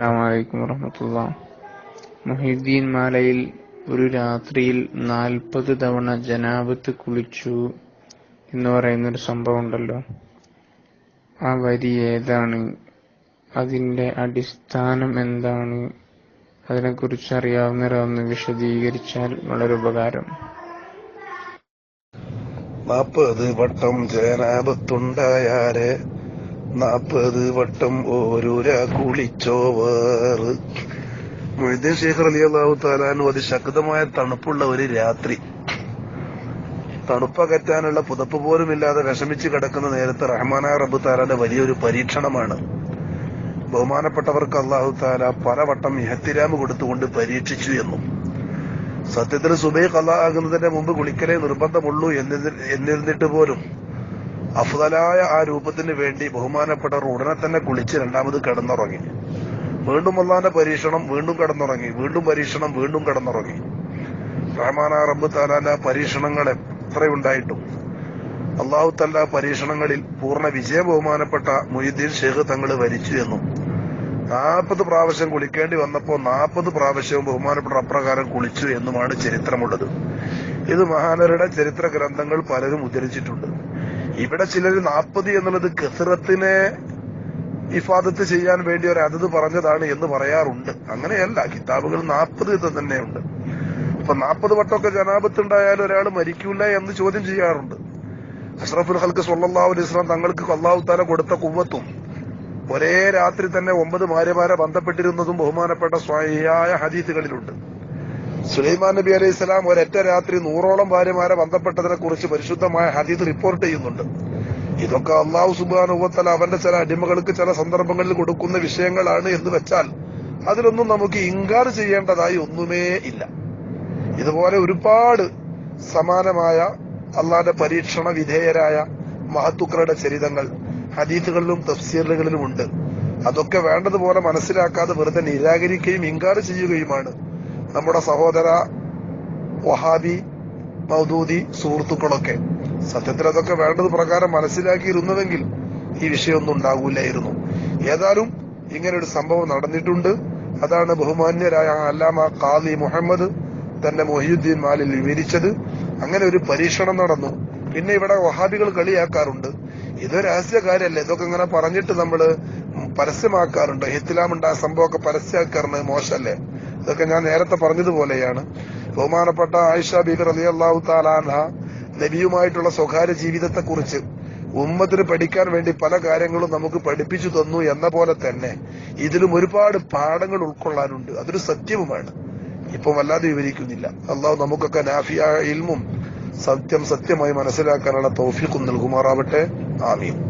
അസ്സാമലൈക്കും വറഹമത്തുള്ള. മുഹിദ്ദീൻ മാലയിൽ ഒരു രാത്രിയിൽ നാൽപ്പത് തവണ ജനാബത്ത് കുളിച്ചു എന്ന് പറയുന്നൊരു സംഭവം ഉണ്ടല്ലോ ആ വരി ഏതാണ്? അതിന്റെ അടിസ്ഥാനം എന്താണ്? അതിനെക്കുറിച്ച് അറിയാവുന്നവരൊന്ന് വിശദീകരിച്ചാൽ വളരെ ഉപകാരം. നാപ്പത് വട്ടം ജനാപത്തുണ്ടായാൽ നാപ്പത് വട്ടം ഓരോരാ കുളിച്ചോവർ. മൊയ്തീൻ ശേഖർ അലി അള്ളാഹു താലാനു അതിശക്തമായ തണുപ്പുള്ള ഒരു രാത്രി. തണുപ്പകറ്റാനുള്ള പുതപ്പ് പോലും ഇല്ലാതെ വിഷമിച്ച് കിടക്കുന്ന നേരത്ത് റഹ്മാന റബ്ബു താലാന്റെ വലിയൊരു പരീക്ഷണമാണ്. ബഹുമാനപ്പെട്ടവർക്ക് അള്ളാഹു താല പലവട്ടം ഇഹത്തിരാമ് കൊടുത്തുകൊണ്ട് പരീക്ഷിച്ചു എന്നും. സത്യത്തിൽ സുബൈ കല ആകുന്നതിന്റെ മുമ്പ് കുളിക്കലേ നിർബന്ധമുള്ളൂ എന്നിരുന്ന- എന്നിരുന്നിട്ട് പോലും. അഫ്ദലായ ആ രൂപത്തിന് വേണ്ടി ബഹുമാനപ്പെട്ടവർ ഉടനെ തന്നെ കുളിച്ച് രണ്ടാമത് കിടന്നുറങ്ങി. വീണ്ടും അള്ളാന്റെ പരീക്ഷണം വീണ്ടും കിടന്നുറങ്ങി. വീണ്ടും പരീക്ഷണം വീണ്ടും കിടന്നുറങ്ങി. റഹ്മാന റബ്ബ് താലാന്റെ പരീക്ഷണങ്ങൾ എത്രയുണ്ടായിട്ടും. അള്ളാഹു തല്ല പരീക്ഷണങ്ങളിൽ പൂർണ വിജയ ബഹുമാനപ്പെട്ട മൊയ്തീൻ ഷെയ്ഖ് തങ്ങൾ വരിച്ചു എന്നും. നാൽപ്പത് പ്രാവശ്യം കുളിക്കേണ്ടി വന്നപ്പോൾ നാൽപ്പത് പ്രാവശ്യവും ബഹുമാനപ്പെട്ട അപ്രകാരം കുളിച്ചു എന്നുമാണ് ചരിത്രമുള്ളത്. ഇത് മഹാനരുടെ ചരിത്ര ഗ്രന്ഥങ്ങൾ പലരും ഉദ്ധരിച്ചിട്ടുണ്ട്. ഇവിടെ ചിലർ നാൽപ്പത് എന്നുള്ളത് കസറത്തിനെ ഇഫാദത്ത് ചെയ്യാൻ വേണ്ടി ഒരു അതത് പറഞ്ഞതാണ് എന്ന് പറയാറുണ്ട്. അങ്ങനെയല്ല കിതാബുകൾ നാൽപ്പത് എന്ന് തന്നെയുണ്ട്. അപ്പൊ നാൽപ്പത് വട്ടമൊക്കെ ജനാപത്ത് ഉണ്ടായാലും ഒരാൾ മരിക്കൂല എന്ന് ചോദ്യം ചെയ്യാറുണ്ട്. അഷ്റഫുൽ ഹൽക്ക് സൊല്ലാഹു അലൈഹി സ്വലാം തങ്ങൾക്ക് അള്ളാഹു താല കൊടുത്ത കുവ്വത്തും ഒരേ രാത്രി തന്നെ ഒമ്പത് ഭാര്യമാരെ ബന്ധപ്പെട്ടിരുന്നതും ബഹുമാനപ്പെട്ട സ്വയായ ഹദീസുകളിലുണ്ട്. സുലൈമാൻ നബി അലൈഹി സ്വലാം ഒരൊറ്റ രാത്രി നൂറോളം ഭാര്യമാരെ ബന്ധപ്പെട്ടതിനെ കുറിച്ച് പരിശുദ്ധമായ ഹദീദ് റിപ്പോർട്ട് ചെയ്യുന്നുണ്ട്. ഇതൊക്കെ അള്ളാഹു സുബാനുവത്തല അവന്റെ ചില അടിമകൾക്ക് ചില സന്ദർഭങ്ങളിൽ കൊടുക്കുന്ന വിഷയങ്ങളാണ് എന്ന് വെച്ചാൽ അതിലൊന്നും നമുക്ക് ഇൻകാർ ചെയ്യേണ്ടതായി ഒന്നുമേ ഇല്ല. ഇതുപോലെ ഒരുപാട് സമാനമായ അള്ളാന്റെ പരീക്ഷണ വിധേയരായ മഹത്തുക്കളുടെ ചരിതങ്ങൾ ഹദീത്തുകളിലും തഫ്സീറുകളിലും ഉണ്ട്. അതൊക്കെ വേണ്ടതുപോലെ മനസ്സിലാക്കാതെ വെറുതെ നിരാകരിക്കുകയും ഇൻകാർ ചെയ്യുകയുമാണ്. നമ്മുടെ സഹോദര വഹാബി മൗദൂദി സുഹൃത്തുക്കളൊക്കെ. സത്യത്തിൽ അതൊക്കെ വേണ്ടത് പ്രകാരം മനസ്സിലാക്കിയിരുന്നുവെങ്കിൽ ഈ വിഷയമൊന്നും ഉണ്ടാകൂലായിരുന്നു ഏതായാലും ഇങ്ങനെ ഒരു സംഭവം നടന്നിട്ടുണ്ട്. അതാണ് ബഹുമാന്യരായ അല്ലാമ ഖാദി മുഹമ്മദ് തന്റെ മൊഹിയുദ്ദീൻ മാലിൽ വിവരിച്ചത്. അങ്ങനെ ഒരു പരീക്ഷണം നടന്നു. പിന്നെ ഇവിടെ വഹാബികൾ കളിയാക്കാറുണ്ട്. ഇതൊരു രഹസ്യ കാര്യമല്ല ഇതൊക്കെ ഇങ്ങനെ പറഞ്ഞിട്ട് നമ്മൾ പരസ്യമാക്കാറുണ്ട്. ഹിത്തിലാമുണ്ട് ആ സംഭവമൊക്കെ പരസ്യമാക്കാറുണ്ട്. മോശമല്ലേ? ഇതൊക്കെ ഞാൻ നേരത്തെ പറഞ്ഞതുപോലെയാണ്. ബഹുമാനപ്പെട്ട ആയിഷ ബീബി റലി അള്ളാഹു താലാൻഹ നബിയുമായിട്ടുള്ള സ്വകാര്യ ജീവിതത്തെക്കുറിച്ച് ഉമ്മത്തിന് പഠിക്കാൻ വേണ്ടി പല കാര്യങ്ങളും നമുക്ക് പഠിപ്പിച്ചു തന്നു എന്ന പോലെ തന്നെ ഇതിലും ഒരുപാട് പാഠങ്ങൾ ഉൾക്കൊള്ളാനുണ്ട്. അതൊരു സത്യവുമാണ്. ഇപ്പം വല്ലാതെ വിവരിക്കുന്നില്ല. അള്ളാഹു നമുക്കൊക്കെ നാഫിയ ഇൽമും സത്യം സത്യമായി മനസ്സിലാക്കാനുള്ള തൗഫീഖും നൽകുമാറാവട്ടെ. ആമീൻ.